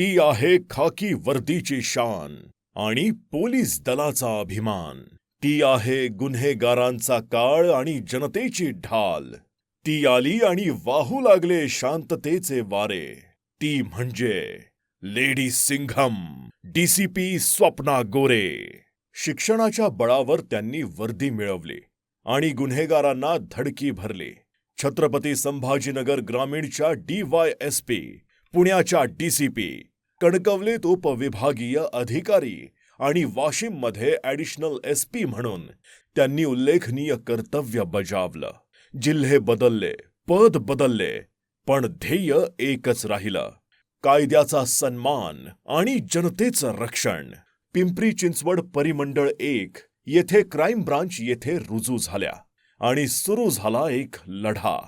ती आहे खाकी वर्दीची शान आणि पोलीस दलाचा अभिमान. ती आहे गुन्हेगारांचा काळ आणि जनतेची ढाल. ती आली आणि वाहू लागले शांततेचे वारे. ती म्हणजे लेडी सिंघम डीसीपी स्वप्ना गोरे. शिक्षणाच्या बळावर त्यांनी वर्दी मिळवली आणि गुन्हेगारांना धडकी भरली. छत्रपती संभाजीनगर ग्रामीणच्या डी वाय एस पी पुण्याच्या डीसीपी तो उपविभागीय अधिकारी आणि वाशिममध्ये ॲडिशनल एस पी म्हणून त्यांनी उल्लेखनीय कर्तव्य बजावलं. जिल्हे बदलले पद बदलले पण ध्येय एकच राहिलं. कायद्याचा सन्मान आणि जनतेचं रक्षण. पिंपरी चिंचवड परिमंडळ एक येथे क्राईम ब्रांच येथे रुजू झाल्या आणि सुरू झाला एक लढा.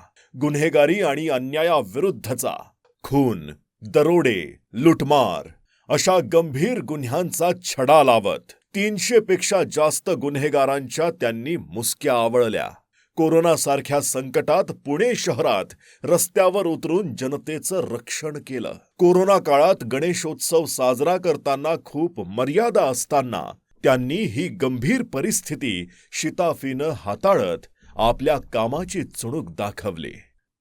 गुन्हेगारी आणि अन्यायाविरुद्धचा खून दरोडे लुटमार अशा गंभीर गुन्ह्यांचा छडा लावत तीनशे पेक्षा जास्त गुन्हेगारांच्या त्यांनी मुसक्या आवळल्या. कोरोनासारख्या संकटात पुणे शहरात रस्त्यावर उतरून जनतेचं रक्षण केलं. कोरोना काळात गणेशोत्सव साजरा करताना खूप मर्यादा असताना त्यांनी ही गंभीर परिस्थिती शिताफीनं हाताळत आपल्या कामाची चुणूक दाखवली.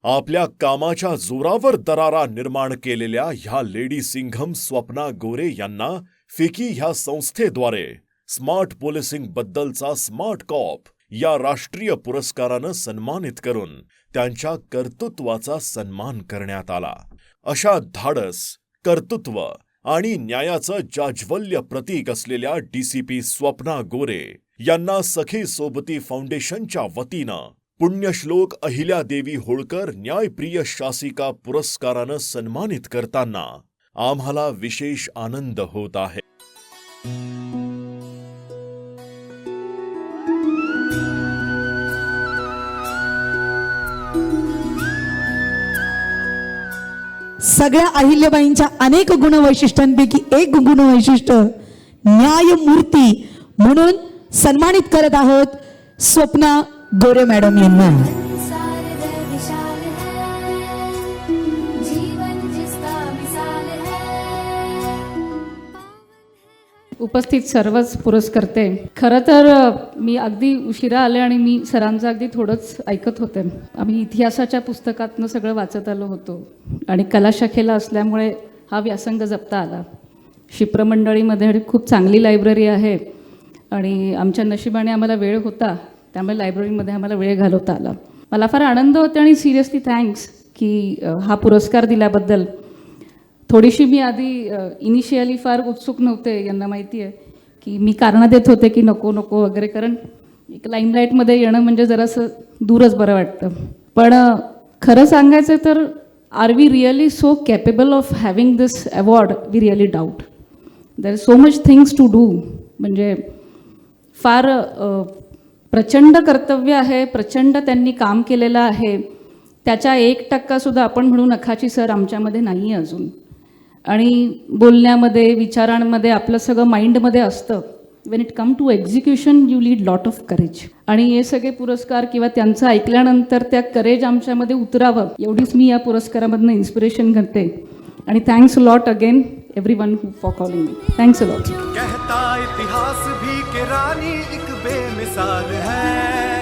आपल्या कामाच्या जोरावर दरारा निर्माण केलेल्या ह्या लेडी सिंघम स्वप्ना गोरे यांना फिकी ह्या संस्थेद्वारे स्मार्ट पोलिसिंग बद्दलचा स्मार्ट कॉप या राष्ट्रीय पुरस्कारानं सन्मानित करून त्यांच्या कर्तृत्वाचा सन्मान करण्यात आला. अशा धाडस कर्तृत्व आणि न्यायाचं जाज्वल्य प्रतीक असलेल्या डीसीपी स्वप्ना गोरे यांना सखी सोबती फाउंडेशनच्या वतीनं पुण्यश्लोक अहिल्यादेवी होळकर न्यायप्रिय शासिका पुरस्कारानं सन्मानित करताना आम्हाला विशेष आनंद होत आहे. सगळ्या अहिल्याबाईंच्या अनेक गुणवैशिष्ट्यांपैकी एक गुणवैशिष्ट्य न्यायमूर्ती म्हणून सन्मानित करत आहोत स्वप्ना गोरे मॅडम यांना. उपस्थित सर्वच पुरस्कर्ते खरं तर मी अगदी उशिरा आले आणि मी सरांचं अगदी थोडंच ऐकत होते. आम्ही इतिहासाच्या पुस्तकातनं सगळं वाचत आलो होतो आणि कला शाखेला असल्यामुळे हा व्यासंग जपता आला. शिप्रमंडळीमध्ये खूप चांगली लायब्ररी आहे आणि आमच्या नशिबाने आम्हाला वेळ होता. त्यामुळे लायब्ररीमध्ये आम्हाला वेळ घालवता आला. मला फार आनंद होते आणि सिरियसली थँक्स की हा पुरस्कार दिल्याबद्दल. थोडीशी मी आधी इनिशियली फार उत्सुक नव्हते यांना माहिती आहे की मी कारणं देत होते की नको नको वगैरे कारण एक लाईमलाईटमध्ये येणं म्हणजे जरासं दूरच बरं वाटतं. पण खरं सांगायचं तर are we really so capable of having this award we really doubt there so much things to do म्हणजे फार प्रचंड कर्तव्य आहे प्रचंड त्यांनी काम केलेलं आहे. त्याच्या एक टक्कासुद्धा आपण म्हणू नखाची सर आमच्यामध्ये नाही आहे अजून. आणि बोलण्यामध्ये विचारांमध्ये आपलं सगळं माइंडमध्ये असतं. When it come to execution you lead lot of courage आणि हे सगळे पुरस्कार किंवा त्यांचं ऐकल्यानंतर त्या करेज आमच्यामध्ये उतरावं. एवढीच मी या पुरस्कारामधनं इन्स्पिरेशन करते. आणि thanks lot again everyone who for calling me thanks lot कहता इतिहास भी कि रानी एक बेमिसाल है।